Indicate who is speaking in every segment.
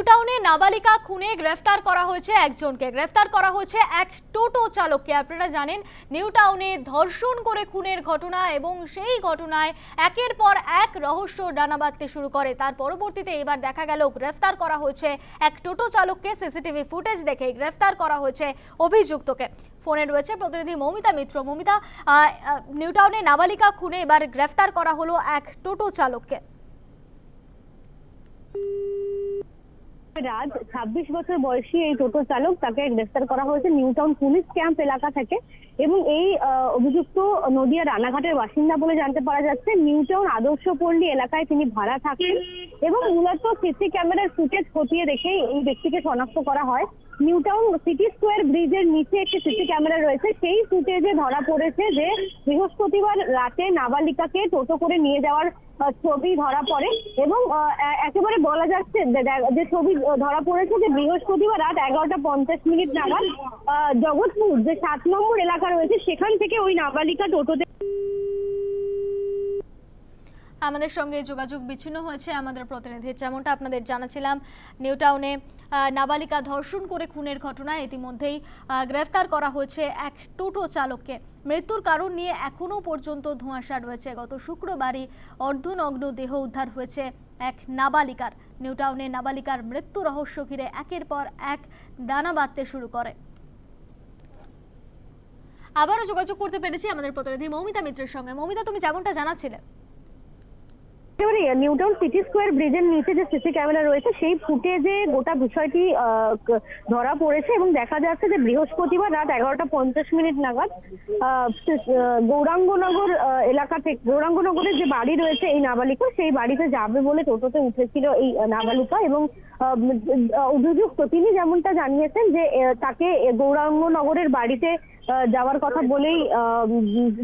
Speaker 1: নিউটাউনে নাবালিকা খুনে গ্রেফতার করা হয়েছে একজনকে। গ্রেফতার করা হয়েছে এক টোটো চালককে। আপনারা জানেন, নিউটাউনে ধর্ষণ করে খুনের ঘটনা এবং সেই ঘটনায় একের পর এক রহস্য ডানা বাঁধতে শুরু করে। তার পরবর্তীতে এবার দেখা গেল, গ্রেফতার করা হয়েছে এক টোটো চালককে। সিসিটিভি ফুটেজ দেখে গ্রেফতার করা হয়েছে অভিযুক্তকে। ফোনে রয়েছে প্রতিনিধি মৌমিতা মিত্র। মৌমিতা নিউটাউনে নাবালিকা খুনে এবার গ্রেফতার করা হলো এক টোটো চালককে।
Speaker 2: রাজ, ছাব্বিশ বছর বয়সী এই টোটো চালক, তাকে গ্রেফতার করা হয়েছে নিউ টাউন পুলিশ ক্যাম্প এলাকা থেকে এবং এই অভিযুক্ত নদিয়া রানাঘাটের বাসিন্দা বলে জানতে পারা যাচ্ছে, নিউটাউন আদর্শ পল্লী এলাকায় তিনি ভাড়া থাকেন এবং মূলত সিসি ক্যামেরার ফুটেজ খতিয়ে দেখে এই ব্যক্তিকে শনাক্ত করা হয়। নিউটাউন সিটি স্কোয়ার ব্রিজের নিচে একটি সিসি ক্যামেরা রয়েছে। সেই ফুটেজে ধরা পড়েছে যে, বৃহস্পতিবার রাতে নাবালিকাকে টোটো করে নিয়ে যাওয়ার ছবি ধরা পড়ে এবং একেবারে বলা যাচ্ছে যে ছবি ধরা পড়েছে যে, বৃহস্পতিবার রাত এগারোটা পঞ্চাশ মিনিট নাগাদ জগৎপুর যে সাত নম্বর এলাকা রয়েছে, সেখান থেকে ওই নাবালিকা টোটোতে
Speaker 1: আমাদের সঙ্গে যোগাযোগ বিচ্ছিন্ন হয়েছে আমাদের প্রতিনিধির যেমনটা আপনাদের জানাছিলাম নিউটাউনে আহ, নাবালিকা ধর্ষণ করে খুনের ঘটনায় ইতিমধ্যেই গ্রেফতার করা হয়েছে এক টোটো চালককে। মৃত্যুর কারণ নিয়ে এখনও পর্যন্ত ধোঁয়াশা রয়েছে। গত শুক্রবারই অর্ধনগ্ন দেহ উদ্ধার হয়েছে এক নাবালিকার। নিউটাউনে নাবালিকার মৃত্যু রহস্য ঘিরে একের পর এক দানা বাঁধতে শুরু করে। আবারও যোগাযোগ করতে পেরেছি আমাদের প্রতিনিধি মৌমিতা মিত্রের সঙ্গে। মৌমিতা তুমি যেমনটা জানাচ্ছিলে।
Speaker 2: একেবারে নিউটাউন সিটি স্কোয়ার ব্রিজের নিচে যে সিসি ক্যামেরা রয়েছে, সেই ফুটেজে গোটা বিষয়টি ধরা পড়েছে এবং দেখা যাচ্ছে যে বৃহস্পতিবার রাত এগারোটা পঞ্চাশ মিনিট নাগাদ গৌরাঙ্গনগর এলাকা থেকে, গৌরাঙ্গনগরের যে বাড়ি রয়েছে এই নাবালিকা, সেই বাড়িতে যাবে বলে টোটোতে উঠেছিল এই নাবালিকা এবং অভিযুক্ত। তিনি যেমনটা জানিয়েছেন যে তাকে গৌরাঙ্গনগরের বাড়িতে যাওয়ার কথা বলেই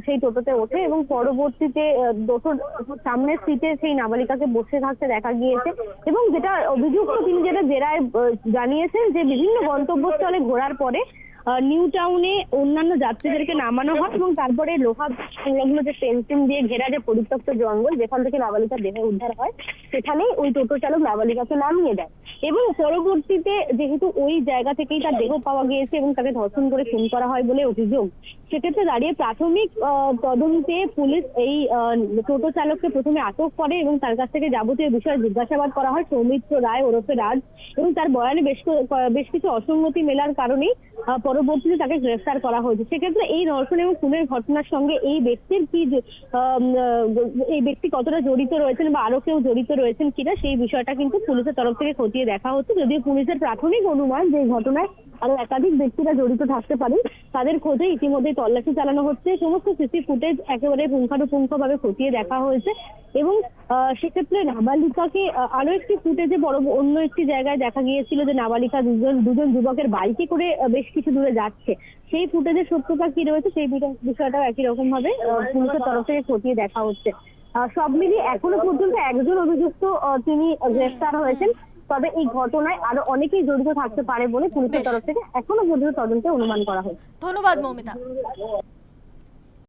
Speaker 2: সেই টোটোতে ওঠে এবং পরবর্তীতে টোটোর সামনের সিটে সেই নাবালিকাকে বসে থাকতে দেখা গিয়েছে এবং যেটা অভিযুক্ত তিনি যেটা জেরায় জানিয়েছেন যে বিভিন্ন গন্তব্যস্থলে ঘোরার পরে নিউ টাউনে অন্যান্য যাত্রীদেরকে নামানো হয় এবং তারপরে লোহা সংলগ্ন যে ফেন্সিং দিয়ে ঘেরা যে পরিত্যক্ত জঙ্গল, যেখান থেকে নাবালিকার দেহ উদ্ধার হয়, সেখানেই ওই টোটো চালক নাবালিকাকে নামিয়ে দেয়। এবং পরবর্তীতে যেহেতু ওই জায়গা থেকেই তার দেহ পাওয়া গিয়েছে এবং তাকে ধর্ষণ করে খুন করা হয় বলে অভিযোগ, সেক্ষেত্রে দাঁড়িয়ে প্রাথমিক তদন্তে পুলিশ এই টোটো চালককে প্রথমে আটক করে এবং তার কাছ থেকে যাবতীয় বিষয়ে জিজ্ঞাসাবাদ করা হয়। সৌমিত্র রায় ওরফে রাজ এবং তার বয়ানে বেশ বেশ কিছু অসঙ্গতি মেলার কারণেই পরবর্তীতে তাকে গ্রেফতার করা হয়েছে। সেক্ষেত্রে এই ধর্ষণ এবং খুনের ঘটনার সঙ্গে এই ব্যক্তির কি এই ব্যক্তি কতটা জড়িত রয়েছেন বা আরও কেউ জড়িত রয়েছেন কিনা সেই বিষয়টা কিন্তু পুলিশের তরফ থেকে খতিয়ে দেখা হচ্ছে যদিও পুলিশের প্রাথমিক অনুমান যে ঘটনায় আরও একাধিক ব্যক্তিরা জড়িত থাকতে পারে, তাদের খোঁজে ইতিমধ্যে তল্লাশি চালানো হচ্ছে। সমস্ত সিসি ফুটেজ একেবারে পুঙ্খানুপুঙ্খ ভাবে খতিয়ে দেখা হয়েছে এবং সেক্ষেত্রে নাবালিকাকে আরও একটি ফুটেজে বড় অন্য একটি জায়গায় দেখা গিয়েছিল যে নাবালিকা দুজন দুজন যুবকের বাইকে করে বেশ কিছু দূরে যাচ্ছে। সেই ফুটেজের সত্যতা কি রয়েছে সেই বিষয়টাও একই রকম ভাবে পুলিশের তরফ থেকে খতিয়ে দেখা হচ্ছে। সব মিলিয়ে এখনও পর্যন্ত একজন অভিযুক্ত তিনি গ্রেফতার হয়েছেন। তবে এই ঘটনায় আরও অনেকেই জড়িত থাকতে পারে বলে পুলিশের তরফ থেকে এখনও পর্যন্ত তদন্তে অনুমান করা হয়েছে।
Speaker 1: ধন্যবাদ মৌমিতা।